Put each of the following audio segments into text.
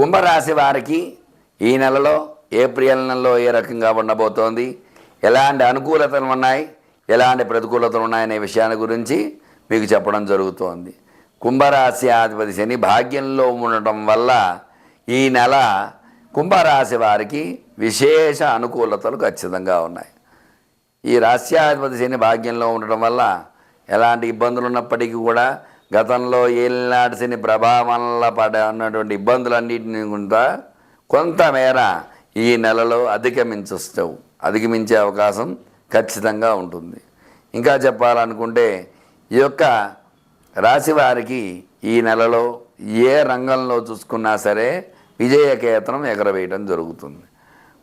కుంభరాశి వారికి ఈ నెలలో ఏప్రిల్ నెలలో ఏ రకంగా ఉండబోతోంది? ఎలాంటి అనుకూలతలు ఉన్నాయి? ఎలాంటి ప్రతికూలతలు ఉన్నాయనే విషయాన్ని గురించి మీకు చెప్పడం జరుగుతోంది. కుంభరాశి అధిపతి శని భాగ్యంలో ఉండటం వల్ల ఈ నెల కుంభరాశి వారికి విశేష అనుకూలతలు ఖచ్చితంగా ఉన్నాయి. ఈ రాశ్యాధిపతి శని భాగ్యంలో ఉండటం వల్ల ఎలాంటి ఇబ్బందులు ఉన్నప్పటికీ కూడా గతంలో ఏలినాటి శని ప్రభావంలో పడ ఉన్నటువంటి ఇబ్బందులన్నింటినీ కూడా కొంతమేర ఈ నెలలో అధిగమించొస్తావు. అధిగమించే అవకాశం ఖచ్చితంగా ఉంటుంది. ఇంకా చెప్పాలనుకుంటే ఈ యొక్క రాశి వారికి ఈ నెలలో ఏ రంగంలో చూసుకున్నా సరే విజయకేతనం ఎగరవేయడం జరుగుతుంది.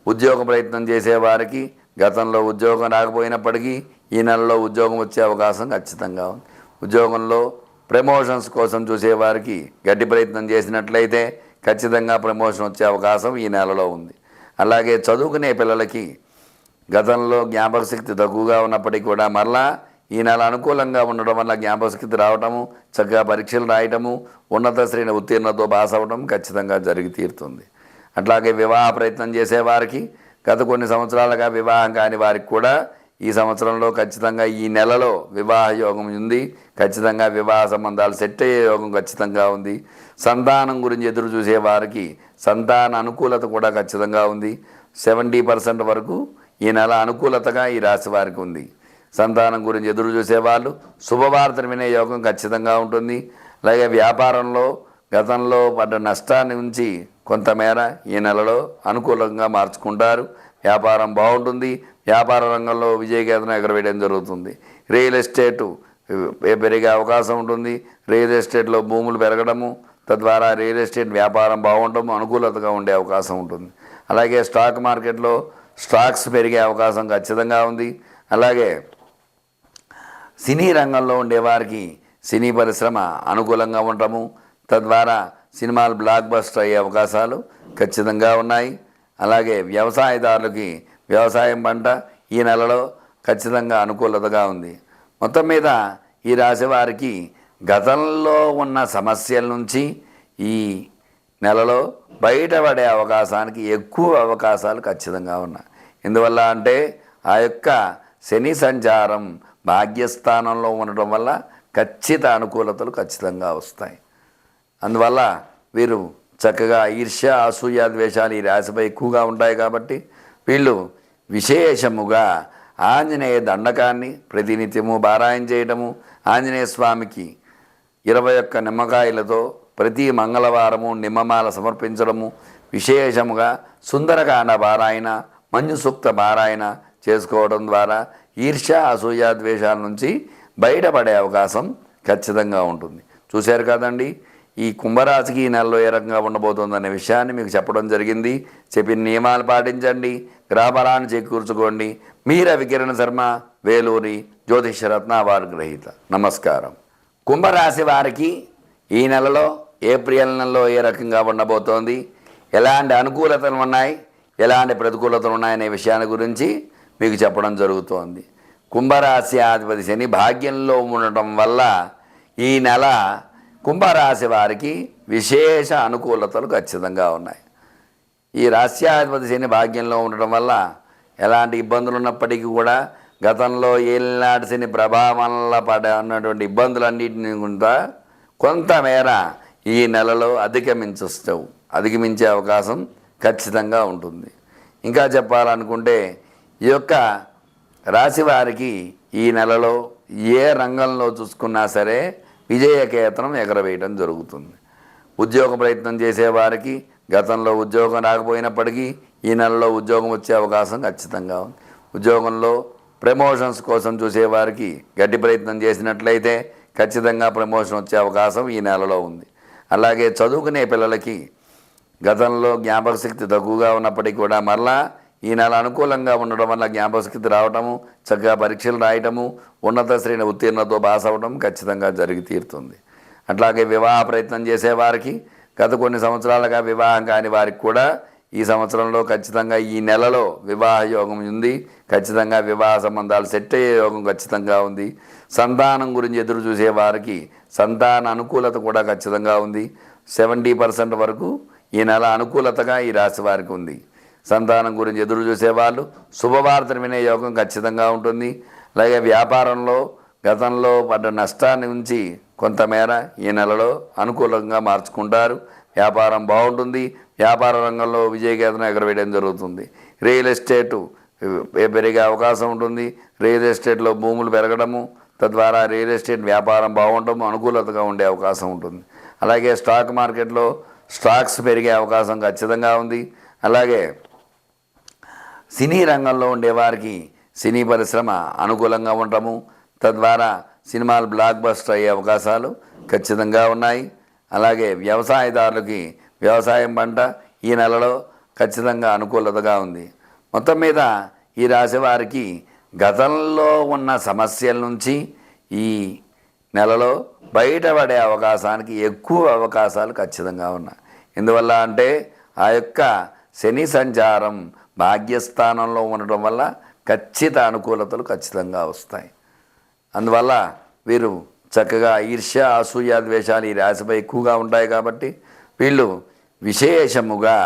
ఉద్యోగ ప్రయత్నం చేసేవారికి గతంలో ఉద్యోగం రాకపోయినప్పటికీ ఈ నెలలో ఉద్యోగం వచ్చే అవకాశం ఖచ్చితంగా ఉంది. ఉద్యోగంలో ప్రమోషన్స్ కోసం చూసేవారికి గట్టి ప్రయత్నం చేసినట్లయితే ఖచ్చితంగా ప్రమోషన్ వచ్చే అవకాశం ఈ నెలలో ఉంది. అలాగే చదువుకునే పిల్లలకి గతంలో జ్ఞాపకశక్తి తక్కువగా ఉన్నప్పటికీ కూడా మరలా ఈ నెల అనుకూలంగా ఉండడం వల్ల జ్ఞాపకశక్తి రావటము చక్కగా పరీక్షలు రాయటము ఉన్నత శ్రేణి ఉత్తీర్ణతో పాస్ అవ్వడం ఖచ్చితంగా జరిగి తీరుతుంది. అట్లాగే వివాహ ప్రయత్నం చేసేవారికి గత కొన్ని సంవత్సరాలుగా వివాహం కాని వారికి కూడా ఈ సంవత్సరంలో ఖచ్చితంగా ఈ నెలలో వివాహ యోగం ఉంది. ఖచ్చితంగా వివాహ సంబంధాలు సెట్ అయ్యే యోగం ఖచ్చితంగా ఉంది. సంతానం గురించి ఎదురు చూసే వారికి సంతాన అనుకూలత కూడా ఖచ్చితంగా ఉంది. సెవెంటీ పర్సెంట్ వరకు ఈ నెల అనుకూలతగా ఈ రాశి వారికి ఉంది. సంతానం గురించి ఎదురు చూసేవాళ్ళు శుభవార్తను వినే యోగం ఖచ్చితంగా ఉంటుంది. అలాగే వ్యాపారంలో గతంలో పడ్డ నష్టాన్ని ఉంచి కొంతమేర ఈ నెలలో అనుకూలంగా మార్చుకుంటారు. వ్యాపారం బాగుంటుంది. వ్యాపార రంగంలో విజయకేతనం ఎగరవేయడం జరుగుతుంది. రియల్ ఎస్టేటు పెరిగే అవకాశం ఉంటుంది. రియల్ ఎస్టేట్లో భూములు పెరగడము తద్వారా రియల్ ఎస్టేట్ వ్యాపారం బాగుండటము అనుకూలతగా ఉండే అవకాశం ఉంటుంది. అలాగే స్టాక్ మార్కెట్లో స్టాక్స్ పెరిగే అవకాశం ఖచ్చితంగా ఉంది. అలాగే సినీ రంగంలో ఉండేవారికి సినీ పరిశ్రమ అనుకూలంగా ఉండటము తద్వారా సినిమాలు బ్లాక్ బస్టర్ అయ్యే అవకాశాలు ఖచ్చితంగా ఉన్నాయి. అలాగే వ్యవసాయదారులకి వ్యవసాయం పంట ఈ నెలలో ఖచ్చితంగా అనుకూలతగా ఉంది. మొత్తం మీద ఈ రాశి వారికి గతంలో ఉన్న సమస్యల నుంచి ఈ నెలలో బయటపడే అవకాశానికి ఎక్కువ అవకాశాలు ఖచ్చితంగా ఉన్నాయి. ఎందువల్ల అంటే ఆ యొక్క శని సంచారం భాగ్యస్థానంలో ఉండటం వల్ల ఖచ్చిత అనుకూలతలు ఖచ్చితంగా వస్తాయి. అందువల్ల వీరు చక్కగా ఈర్ష్య అసూయ ద్వేషాలు ఈ రాశిపై ఎక్కువగా ఉంటాయి కాబట్టి వీళ్ళు విశేషముగా ఆంజనేయ దండకాన్ని ప్రతినిత్యము పారాయణ చేయటము ఆంజనేయ స్వామికి ఇరవై ఒక్క నిమ్మకాయలతో ప్రతి మంగళవారము నిమ్మమాల సమర్పించడము విశేషముగా సుందరకాండ పారాయణ మంజు సూక్త పారాయణ చేసుకోవడం ద్వారా ఈర్ష్య అసూయ ద్వేషాల నుంచి బయటపడే అవకాశం ఖచ్చితంగా ఉంటుంది. చూశారు కదండి? ఈ కుంభరాశికి ఈ నెలలో ఏ రకంగా ఉండబోతుందనే విషయాన్ని మీకు చెప్పడం జరిగింది. చెప్పిన నియమాలు పాటించండి. గ్రామరాన్ని చేకూర్చుకోండి. మీర వికిరణ శర్మ వేలూరి జ్యోతిష్యరత్న వారి గ్రహీత. నమస్కారం. కుంభరాశి వారికి ఈ నెలలో ఏప్రిల్ నెలలో ఏ రకంగా ఉండబోతోంది? ఎలాంటి అనుకూలతలు ఉన్నాయి? ఎలాంటి ప్రతికూలతలు ఉన్నాయనే విషయాన్ని గురించి మీకు చెప్పడం జరుగుతోంది. కుంభరాశి అధిపతి శని భాగ్యంలో ఉండటం వల్ల ఈ నెల కుంభరాశి వారికి విశేష అనుకూలతలు ఖచ్చితంగా ఉన్నాయి. ఈ రాస్యాధిపతి శని భాగ్యంలో ఉండటం వల్ల ఎలాంటి ఇబ్బందులు ఉన్నప్పటికీ కూడా గతంలో ఏలినాటి శని ప్రభావంలో పడ ఉన్నటువంటి ఇబ్బందులన్నింటినీ కూడా కొంతమేర ఈ నెలలో అధిగమించవు అధిగమించే అవకాశం ఖచ్చితంగా ఉంటుంది. ఇంకా చెప్పాలనుకుంటే ఈ యొక్క రాశి వారికి ఈ నెలలో ఏ రంగంలో చూసుకున్నా సరే విజయకేతనం ఎగరవేయడం జరుగుతుంది. ఉద్యోగ ప్రయత్నం చేసేవారికి గతంలో ఉద్యోగం రాకపోయినప్పటికీ ఈ నెలలో ఉద్యోగం వచ్చే అవకాశం ఖచ్చితంగా ఉంది. ఉద్యోగంలో ప్రమోషన్స్ కోసం చూసేవారికి గట్టి ప్రయత్నం చేసినట్లయితే ఖచ్చితంగా ప్రమోషన్ వచ్చే అవకాశం ఈ నెలలో ఉంది. అలాగే చదువుకునే పిల్లలకి గతంలో జ్ఞాపక శక్తి తక్కువగా ఉన్నప్పటికీ కూడా మరలా ఈ నెల అనుకూలంగా ఉండడం వల్ల జ్ఞాపక రావటము చక్కగా పరీక్షలు రాయటము ఉన్నత శ్రేణి ఉత్తీర్ణతో పాస్ అవ్వడం ఖచ్చితంగా జరిగి తీరుతుంది. అట్లాగే వివాహ ప్రయత్నం చేసేవారికి గత కొన్ని సంవత్సరాలుగా వివాహం కాని వారికి కూడా ఈ సంవత్సరంలో ఖచ్చితంగా ఈ నెలలో వివాహ యోగం ఉంది. ఖచ్చితంగా వివాహ సంబంధాలు సెట్ అయ్యే యోగం ఖచ్చితంగా ఉంది. సంతానం గురించి ఎదురు చూసే వారికి సంతాన అనుకూలత కూడా ఖచ్చితంగా ఉంది. సెవెంటీ పర్సెంట్ వరకు ఈ నెల అనుకూలతగా ఈ రాశి వారికి ఉంది. సంతానం గురించి ఎదురు చూసేవాళ్ళు. శుభవార్తను వినే యోగం ఖచ్చితంగా ఉంటుంది. అలాగే వ్యాపారంలో గతంలో పడ్డ నష్టాన్ని ఉంచి కొంతమేర ఈ నెలలో అనుకూలంగా మార్చుకుంటారు. వ్యాపారం బాగుంటుంది. వ్యాపార రంగంలో విజయకేతనం ఎగరవేయడం జరుగుతుంది. రియల్ ఎస్టేటు పెరిగే అవకాశం ఉంటుంది. రియల్ ఎస్టేట్లో భూములు పెరగడము తద్వారా రియల్ ఎస్టేట్ వ్యాపారం బాగుండటము అనుకూలతగా ఉండే అవకాశం ఉంటుంది. అలాగే స్టాక్ మార్కెట్లో స్టాక్స్ పెరిగే అవకాశం ఖచ్చితంగా ఉంది. అలాగే సినీ రంగంలో ఉండేవారికి సినీ పరిశ్రమ అనుకూలంగా ఉండటము తద్వారా సినిమాలు బ్లాక్ బస్టర్ అయ్యే అవకాశాలు ఖచ్చితంగా ఉన్నాయి. అలాగే వ్యవసాయదారులకి వ్యవసాయం పంట ఈ నెలలో ఖచ్చితంగా అనుకూలతగా ఉంది. మొత్తం మీద ఈ రాశి వారికి గతంలో ఉన్న సమస్యల నుంచి ఈ నెలలో బయటపడే అవకాశానికి ఎక్కువ అవకాశాలు ఖచ్చితంగా ఉన్నాయి. ఎందువల్ల అంటే ఆ యొక్క శని సంచారం భాగ్యస్థానంలో ఉండటం వల్ల ఖచ్చిత అనుకూలతలు ఖచ్చితంగా వస్తాయి. అందువల్ల వీరు చక్కగా ఈర్ష్య అసూయ ద్వేషాలు ఈ రాశిపై ఎక్కువగా ఉంటాయి కాబట్టి వీళ్ళు విశేషముగా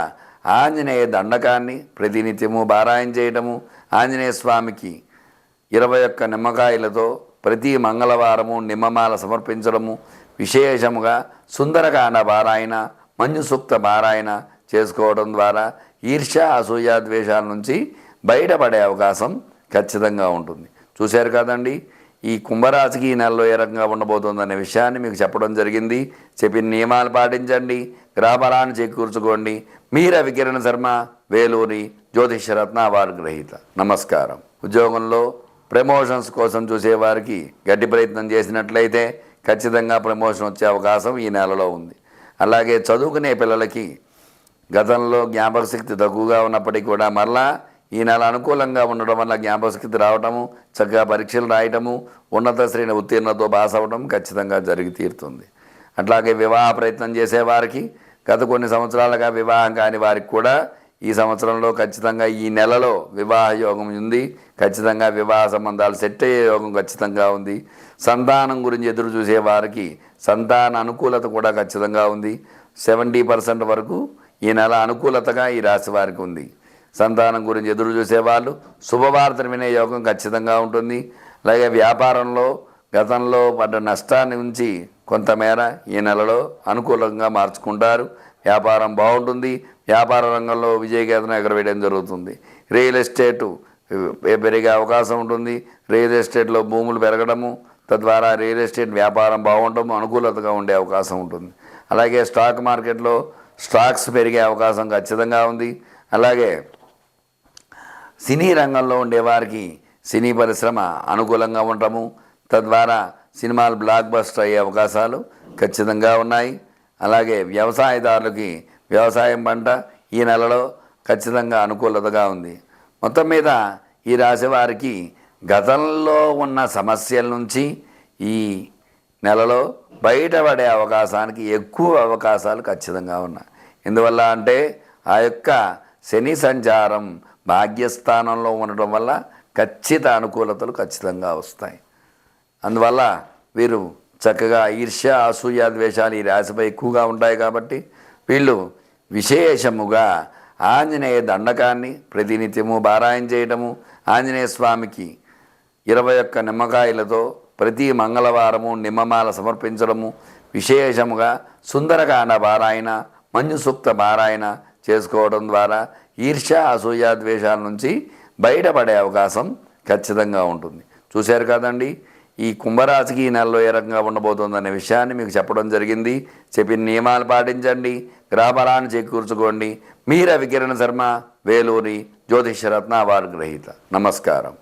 ఆంజనేయ దండకాన్ని ప్రతినిత్యము పారాయణ చేయటము ఆంజనేయ స్వామికి ఇరవై ఒక్క నిమ్మకాయలతో ప్రతి మంగళవారము నిమ్మమాల సమర్పించడము విశేషముగా సుందరకాండ పారాయణ మంజు సూక్త పారాయణ చేసుకోవడం ద్వారా ఈర్ష అసూయ ద్వేషాల నుంచి బయటపడే అవకాశం ఖచ్చితంగా ఉంటుంది. చూశారు కదండి ఈ కుంభరాశికి ఈ నెలలో ఏ రకంగా ఉండబోతుందనే విషయాన్ని మీకు చెప్పడం జరిగింది. చెప్పిన నియమాలు పాటించండి గ్రహబలాన్ని చేకూర్చుకోండి. మీర వికిరణ శర్మ వేలూరి జ్యోతిషరత్న వారి గ్రహీత. నమస్కారం. ఉద్యోగంలో ప్రమోషన్స్ కోసం చూసేవారికి గట్టి ప్రయత్నం చేసినట్లయితే ఖచ్చితంగా ప్రమోషన్ వచ్చే అవకాశం ఈ నెలలో ఉంది. అలాగే చదువుకునే పిల్లలకి గతంలో జ్ఞాపక శక్తి తక్కువగా ఉన్నప్పటికీ కూడా మరలా ఈ నెల అనుకూలంగా ఉండడం వల్ల జ్ఞాపకశక్తి రావటము చక్కగా పరీక్షలు రాయటము ఉన్నత శ్రేణి ఉత్తీర్ణతో పాస్ అవ్వడం ఖచ్చితంగా జరిగి తీరుతుంది. అట్లాగే వివాహ ప్రయత్నం చేసేవారికి గత కొన్ని సంవత్సరాలుగా వివాహం కాని వారికి కూడా ఈ సంవత్సరంలో ఖచ్చితంగా ఈ నెలలో వివాహ యోగం ఉంది. ఖచ్చితంగా వివాహ సంబంధాలు సెట్ అయ్యే యోగం ఖచ్చితంగా ఉంది. సంతానం గురించి ఎదురు చూసే వారికి సంతాన అనుకూలత కూడా ఖచ్చితంగా ఉంది. సెవెంటీ పర్సెంట్ వరకు ఈ నెల అనుకూలతగా ఈ రాశి వారికి ఉంది. సంతానం గురించి ఎదురు చూసేవాళ్ళు శుభవార్తను వినే యోగం ఖచ్చితంగా ఉంటుంది. అలాగే వ్యాపారంలో గతంలో పడ్డ నష్టాన్ని ఉంచి కొంతమేర ఈ నెలలో అనుకూలంగా మార్చుకుంటారు. వ్యాపారం బాగుంటుంది. వ్యాపార రంగంలో విజయకేతనం ఎగరవేయడం జరుగుతుంది. రియల్ ఎస్టేటు పెరిగే అవకాశం ఉంటుంది. రియల్ ఎస్టేట్లో భూములు పెరగడము తద్వారా రియల్ ఎస్టేట్ వ్యాపారం బాగుండటము అనుకూలతగా ఉండే అవకాశం ఉంటుంది. అలాగే స్టాక్ మార్కెట్లో స్టాక్స్ పెరిగే అవకాశం ఖచ్చితంగా ఉంది. అలాగే సినీ రంగంలో ఉండేవారికి సినీ పరిశ్రమ అనుకూలంగా ఉండటము తద్వారా సినిమాలు బ్లాక్ బస్టర్ అయ్యే అవకాశాలు ఖచ్చితంగా ఉన్నాయి. అలాగే వ్యవసాయదారులకి వ్యవసాయం పంట ఈ నెలలో ఖచ్చితంగా అనుకూలతగా ఉంది. మొత్తం మీద ఈ రాశి వారికి గతంలో ఉన్న సమస్యల నుంచి ఈ నెలలో బయటపడే అవకాశానికి ఎక్కువ అవకాశాలు ఖచ్చితంగా ఉన్నాయి. ఎందువల్ల అంటే ఆ యొక్క శని సంచారం భాగ్యస్థానంలో ఉండటం వల్ల ఖచ్చిత అనుకూలతలు ఖచ్చితంగా వస్తాయి. అందువల్ల వీరు చక్కగా ఈర్ష్య అసూయ ద్వేషాలు ఈ రాశిపై ఎక్కువగా ఉంటాయి కాబట్టి వీళ్ళు విశేషముగా ఆంజనేయ దండకాన్ని ప్రతినిత్యము పారాయణ చేయటము ఆంజనేయ స్వామికి ఇరవై ఒక్క నిమ్మకాయలతో ప్రతి మంగళవారము నిమ్మమాల సమర్పించడము విశేషముగా సుందరకాండ పారాయణ మంజు సూక్త పారాయణ చేసుకోవడం ద్వారా ఈర్ష్య అసూయ ద్వేషాల నుంచి బయటపడే అవకాశం ఖచ్చితంగా ఉంటుంది. చూశారు కదండి ఈ కుంభరాశికి ఈ నెలలో ఏ రకంగా ఉండబోతుందనే విషయాన్ని మీకు చెప్పడం జరిగింది. చెప్పిన నియమాలు పాటించండి గ్రహబలాన్ని చేకూర్చుకోండి. మీర వికిరణ శర్మ వేలూరి జ్యోతిష్యరత్న అవార్డు గ్రహీత. నమస్కారం.